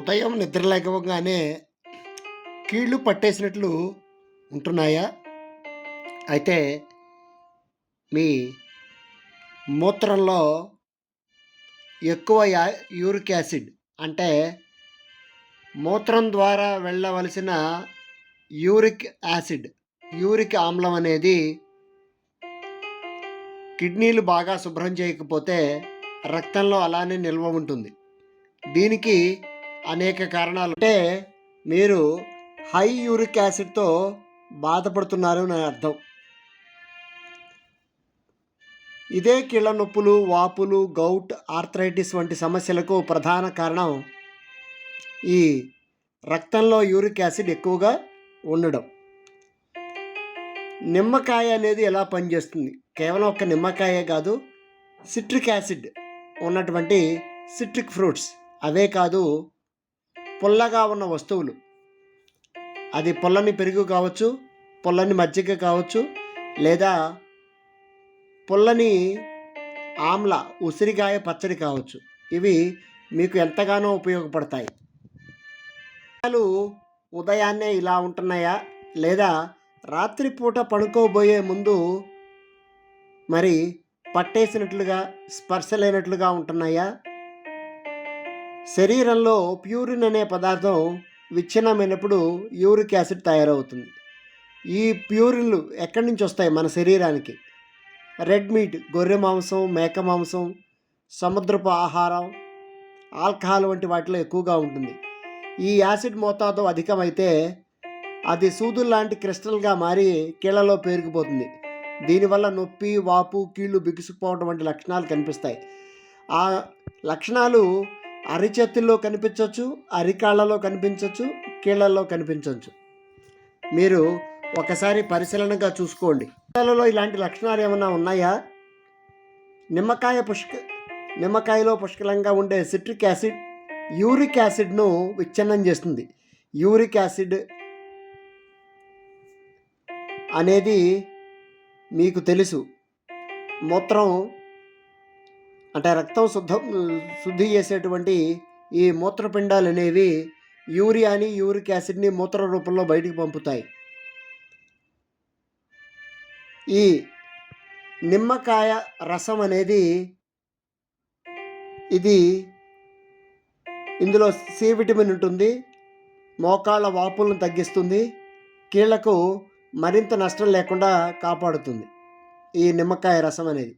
ఉదయం నిద్ర లేకపోగానే కీళ్ళు పట్టేసినట్లు ఉంటున్నాయా? అయితే మీ మూత్రంలో ఎక్కువ యా యూరిక్ యాసిడ్ అంటే మూత్రం ద్వారా వెళ్ళవలసిన యూరిక్ యాసిడ్ యూరిక్ ఆమ్లం అనేది కిడ్నీలు బాగా శుభ్రం చేయకపోతే రక్తంలో అలానే నిల్వ ఉంటుంది. దీనికి అనేక కారణాలు. అంటే మీరు హై యూరిక్ యాసిడ్తో బాధపడుతున్నారు అని అర్థం. ఇదే కీళ్ళ నొప్పులు వాపులు గౌట్ ఆర్థరైటిస్ వంటి సమస్యలకు ప్రధాన కారణం ఈ రక్తంలో యూరిక్ యాసిడ్ ఎక్కువగా ఉండడం. నిమ్మకాయ అనేది ఎలా పనిచేస్తుంది? కేవలం ఒక నిమ్మకాయే కాదు సిట్రిక్ యాసిడ్ ఉన్నటువంటి సిట్రిక్ ఫ్రూట్స్ అవే కాదు పుల్లగా ఉన్న వస్తువులు. అది పుల్లని పెరుగు కావచ్చు పుల్లని మజ్జిగ కావచ్చు లేదా పుల్లని ఆమ్ల ఉసిరికాయ పచ్చడి కావచ్చు. ఇవి మీకు ఎంతగానో ఉపయోగపడతాయి. పిల్లలు ఉదయాన్నే ఇలా ఉంటున్నాయా? లేదా రాత్రిపూట పడుకోబోయే ముందు మరి పట్టేసినట్లుగా స్పర్శ లేనట్లుగా ఉంటున్నాయా? శరీరంలో ప్యూరిన్ అనే పదార్థం విచ్ఛిన్నమైనప్పుడు యూరిక్ యాసిడ్ తయారవుతుంది. ఈ ప్యూరిన్లు ఎక్కడి నుంచి వస్తాయి? మన శరీరానికి. రెడ్ మీట్ గొర్రె మాంసం మేక మాంసం సముద్రపు ఆహారం ఆల్కహాల్ వంటి వాటిలో ఎక్కువగా ఉంటుంది. ఈ యాసిడ్ మోతాదు అధికమైతే అది సూదులు లాంటి క్రిస్టల్గా మారి కీళ్ళలో పేరుకుపోతుంది. దీనివల్ల నొప్పి వాపు కీళ్ళు బిగుసుకుపోవడం వంటి లక్షణాలు కనిపిస్తాయి. ఆ లక్షణాలు అరిచేతుల్లో కనిపించవచ్చు అరికాళ్ళలో కనిపించవచ్చు కీళ్ళల్లో కనిపించవచ్చు మీరు ఒకసారి పరిశీలనగా చూసుకోండి. పిల్లలలో ఇలాంటి లక్షణాలు ఏమైనా ఉన్నాయా? నిమ్మకాయ పుష్క నిమ్మకాయలో పుష్కలంగా ఉండే సిట్రిక్ యాసిడ్ యూరిక్ యాసిడ్ను విచ్ఛిన్నం చేస్తుంది. యూరిక్ యాసిడ్ అనేది మీకు తెలుసు. మూత్రం అంటే రక్తం శుద్ధం శుద్ధి చేసేటువంటి ఈ మూత్రపిండాలు అనేవి యూరియాని యూరిక్ యాసిడ్ని మూత్ర రూపంలో బయటికి పంపుతాయి. ఈ నిమ్మకాయ రసం అనేది ఇది ఇందులో సి విటమిన్ ఉంటుంది మోకాళ్ళ వాపులను తగ్గిస్తుంది కీళ్ళకు మరింత నష్టం లేకుండా కాపాడుతుంది ఈ నిమ్మకాయ రసం అనేది.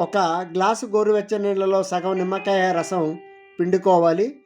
ఒక గ్లాసు గోరువెచ్చని నీళ్ళలో సగం నిమ్మకాయ రసం పిండుకోవాలి.